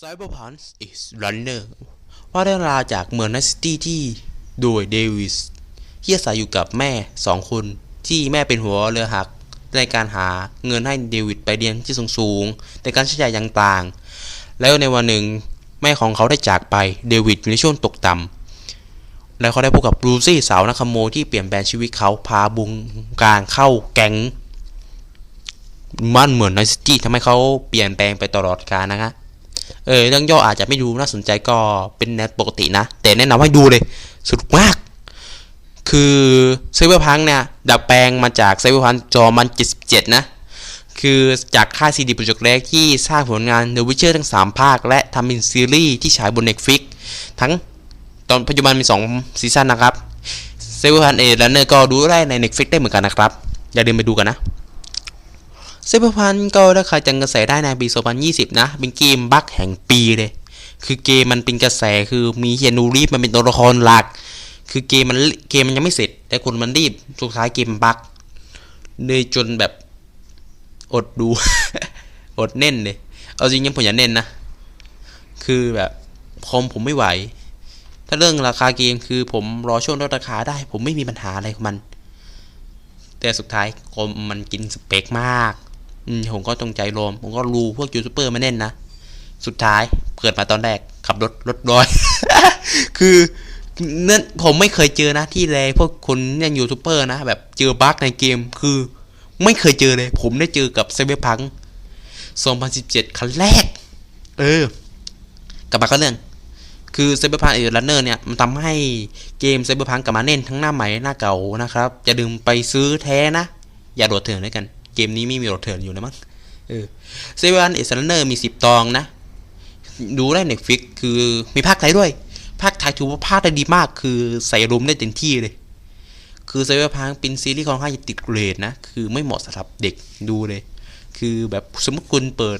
Cyberpunk is Runner ว่าเรื่องราวจากเมืองนัสซิตี้ที่โดยเดวิสที่อาศัยอยู่กับแม่สองคนที่แม่เป็นหัวเรือหัก ในการหาเงินให้เดวิดไปเรียนที่สูงๆแต่การใช้จ่ายอย่างต่างแล้วในวันหนึ่งแม่ของเขาได้จากไปเดวิดอยู่ในช่วงตกต่ำ แล้วเขาได้พบกับลูซี่สาวนักขโมยที่เปลี่ยนแปลงชีวิตเขาพาบุงการเข้าแก๊งมันเหมือนนซิตี้ทำให้เขาเปลี่ยนแปลงไปตลอดกาลนะฮะเออเรื่องย่ออาจจะไม่ดูน่าสนใจก็เป็นแนวปกตินะ แต่แนะนำให้ดูเลยสุดมาก คือไซเบอร์พังเนี่ยดัดแปลงมาจากไซเบอร์พังจอมัน 77 นะ คือจากค่ายซีดีโปรเจกต์แรกที่สร้างผลงาน The Witcher ทั้ง 3 ภาค และทำเป็นซีรีส์ที่ฉายบน Netflix ทั้ง ตอนปัจจุบันมี 2 ซีซั่นนะครับไซเบอร์พังเอแลนเนอร์ก็ดูได้ใน Netflix ได้เหมือนกันนะครับ อย่าลืมไปดูกันนะไซเบอร์พันก็ได้ขายจังกระแสได้ในปี 2020 นะ เป็นเกมบั๊กแห่งปีเลย คือเกมมันเป็นกระแสคือมีเฮียนูรีฟมันเป็นตัวละครหลัก คือเกมมันเกมมันยังไม่เสร็จ แต่คนมันรีบสุดท้ายเกมบั๊กเลยจนแบบอดดู อดเน่นเลย เอาจริงยังผมอย่าเน่นนะ คือแบบคอมผมไม่ไหว ถ้าเรื่องราคาเกมคือผมรอช่วงลดราคาได้ ผมไม่มีปัญหาอะไรกับมัน แต่สุดท้ายคมมันกินสเปคมากอืมผมก็ตรงใจรวม ผมก็รูพวกยูทูบเบอร์มาเน่นนะ สุดท้ายเปิดมาตอนแรกขับรถรถร้อย คือเนื่องผมไม่เคยเจอนะที่แลพวกคนเนี่ยยูทูบเบอร์นะแบบเจอบั๊กในเกมคือไม่เคยเจอเลย ผมได้เจอกับไซเบอร์พัง2017 ครั้งแรก เออกลับมาก็เรื่อง คือไซเบอร์พังเออรันเนอร์เนี่ยมันทำให้เกมไซเบอร์พังกลับมาเน่นทั้งหน้าใหม่หน้าเก่านะครับอย่าลืมไปซื้อแท้นะ อย่าโดดเถื่อนด้วยกัน เกมนี้ไม่มีโดดเถื่อนอยู่นะมั้งเออเซเว่นเอสเนอร์มีสิบตองนะ ดูได้เน็ตฟิกคือมีภาคไทยด้วย ภาคไทยถือว่าภาคได้ดีมาก คือใส่ลมได้เต็มที่เลย คือเซเว่นพังเป็นซีรีส์ค่อนข้างจะติดเกรดนะคือไม่เหมาะสำหรับเด็กดูเลย คือแบบสมมติคุณเปิด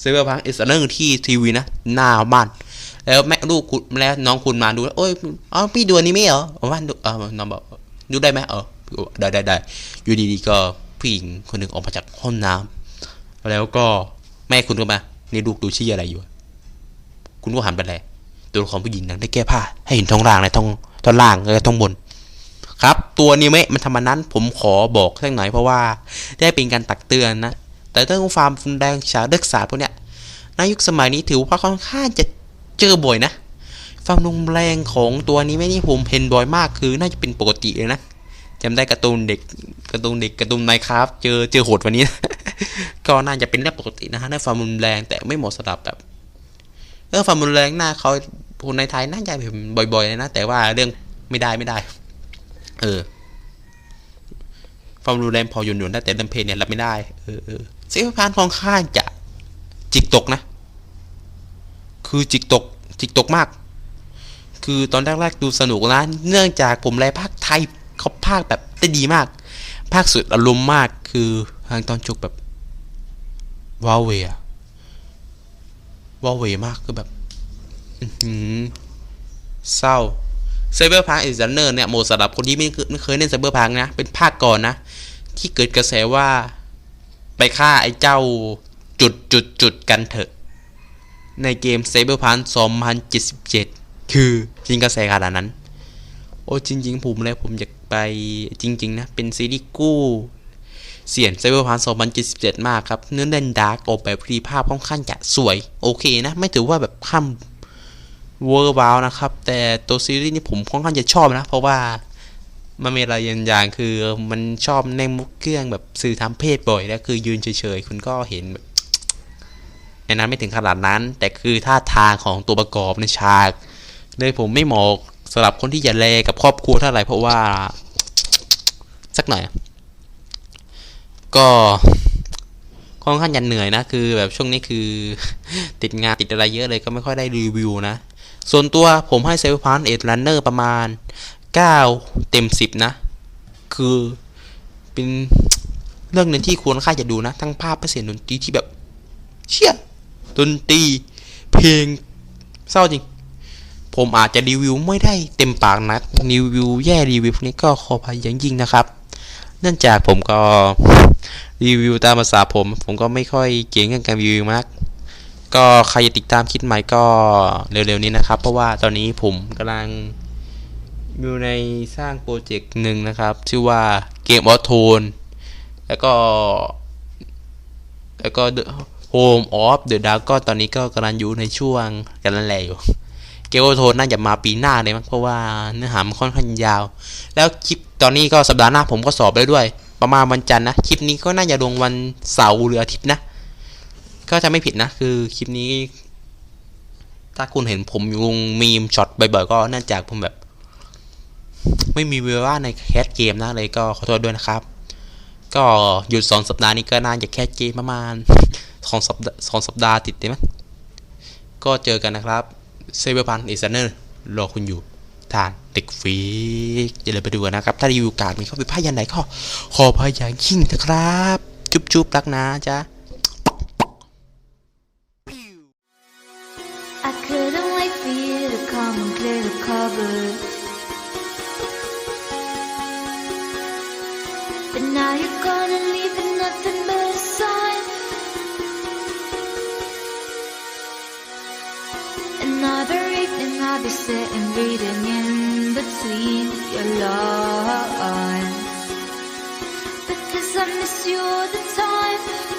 เซเว่นพังเอสเนอร์ที่ทีวีนะหน้าบ้าน แล้วแม่ลูกคุณแล้วน้องคุณมาดูโอ้ยอ๋อพี่ดูอันนี้ไม่เหรอว่าดูเออน้องบอกดูได้ไหมเออได้ได้ได้อยู่ดีๆก็ผู้หญิงคนหนึ่งออกมาจากห้องน้ำแล้วก็แม่คุณก็มาในลูกดูชี้อะไรอยู่ คุณก็หันไปเลยตัวละครผู้หญิงนั้นได้แก้ผ้า ให้เห็นท้องล่างและท้องท้องล่างและท้องบน ครับ ตัวนี้ไหมมันทำมานั้น ผมขอบอกสักหน่อยเพราะว่าได้เป็นการตักเตือนนะแต่เรื่องฟาร์มฟุนแดงฉาเด็กศาพวกเนี้ยในยุคสมัยนี้ถือว่าค่อนข้างจะ เจอบ่อยนะความรุนแรงของตัวนี้ไม่นี่ผมเห็นบ่อยมากคือน่าจะเป็นปกติเลยนะจำได้การ์ตูนเด็กการ์ตูนเด็กการ์ตูนไมครับเจอเจอโหดวันนี้ ก็น่าจะเป็นเรื่องปกตินะฮะในความรุนแรงแต่ไม่เหมาะสำหรับแบบเรื่องความรุนแรงหน้าเขาคนในไทยน่าจะเห็นบ่อยๆเลยนะแต่ว่าเรื่องไม่ได้ไม่ได้ เออความรุนแรงพอหยุนๆได้แต่เรื่องเพลเนี่ยรับไม่ได้เออเออเสียพานค่อนข้างจะจิกตกนะ คือจิกตกจิกตกมาก คือตอนแรกๆดูสนุกนะเนื่องจากผมแลภาคไทยเขาภาคแบบได้ดีมาก ภาคสุดอารมณ์มากคือทางตอนจบแบบว้าวเวียว้าวเวมากคือแบบเศร้าไซเบอร์พังเอซันเนอร์เนี่ยโหมดสำหรับคนที่ไม่เคยไม่เคยเล่นไซเบอร์พังนะ เป็นภาคก่อนนะ ที่เกิดกระแสว่า ไปฆ่าไอ้เจ้าจุดจุดจุดกันเถอะ ในเกม Cyberpunk 2077 คือจริงกระแสขนาดนั้น โอ้จริง ๆ ผมเลยผมอยากไปจริง ๆ นะ เป็นซีรีส์กู้เสียง Cyberpunk 2077 มากครับ เนื้อเด่นดาร์กออกแบบรีภาพค่อนข้างจะสวย โอเคนะ ไม่ถือว่าแบบข้ามเวอร์บาวนะครับ แต่ตัวซีรีส์นี่ผมค่อนข้างจะชอบนะ เพราะว่ามันมีอะไรอย่างๆคือมันชอบในมุกเครื่องแบบสื่อทาเพศบ่อย แล้วคือยืนเฉยๆ คุณก็เห็นแบบ ในนั้นไม่ถึงขนาดนั้น แต่คือท่าทางของตัวประกอบในฉากเลยผมไม่เหมาะสำหรับคนที่จะเลกับครอบครัวเท่าไหร่เพราะว่า สักหน่อย ก็ค่อนข้างจะเหนื่อยนะ คือแบบช่วงนี้คือ ติดงานติดอะไรเยอะเลยก็ไม่ค่อยได้รีวิวนะ ส่วนตัวผมให้เซลพานเอ็ดลันเนอร์ประมาณ 9 เต็ม 10 นะ คือเป็นเรื่องหนึ่งที่ควรค่าจะดูนะ ทั้งภาพและเสียงดนตรีที่แบบ เชี่ย ดนตรีเพลงเศร้าจริง ผมอาจจะรีวิวไม่ได้เต็มปากนักรีวิวแย่รีวิวพวกนี้ก็ขออภัยอย่างยิ่งนะครับ เนื่องจากผมก็รีวิวตามภาษาผม ผมก็ไม่ค่อยเก่งเรื่องการรีวิวมากก็ใครจะติดตามคิดใหม่ก็เร็วๆนี้นะครับ เพราะว่าตอนนี้ผมกำลังอยู่ในสร้างโปรเจกต์หนึ่งนะครับ ชื่อว่าเกมออโทนแล้วก็ แล้วก็ Home of the Dragon ตอนนี้ก็กำลังอยู่ในช่วงกำลังแลอยู่ เกมโทนน่าจะมาปีหน้าเลยมั้งเพราะว่าเนื้อหามันค่อนข้างยาว แล้วคลิปตอนนี้ก็สัปดาห์หน้าผมก็สอบไปด้วย ประมาณวันจันทร์นะ คลิปนี้ก็น่าจะลงวันเสาร์หรืออาทิตย์นะ ก็จะไม่ผิดนะ คือคลิปนี้ ถ้าคุณเห็นผมลงมีมช็อตบ่อยๆก็เนื่องจากผมแบบ ไม่มีเวลาในแคสเกมนะเลยก็ขอโทษด้วยนะครับ ก็หยุดสองสัปดาห์นี้ก็น่าจะแคสเกมประมาณ สองสัปดาห์สองสัปดาห์ติดเลยมั้งก็เจอกันนะครับเซเบอร์พันอีสเนอร์รอคุณอยู่ทางเด็กฟีกอย่าลืมไปดูนะครับ ถ้ารีวิวการดมีข้อผิดพลาดอย่างไรก็ขอพยอย่างยิ่งนะครับ จุ๊บจุ๊บรักนะจ๊ะ I couldn't wait for you to come and clear the cupboard. But now you're gonna leave with nothing but Another evening I'll be sitting reading in between your lines. Because I miss you all the time.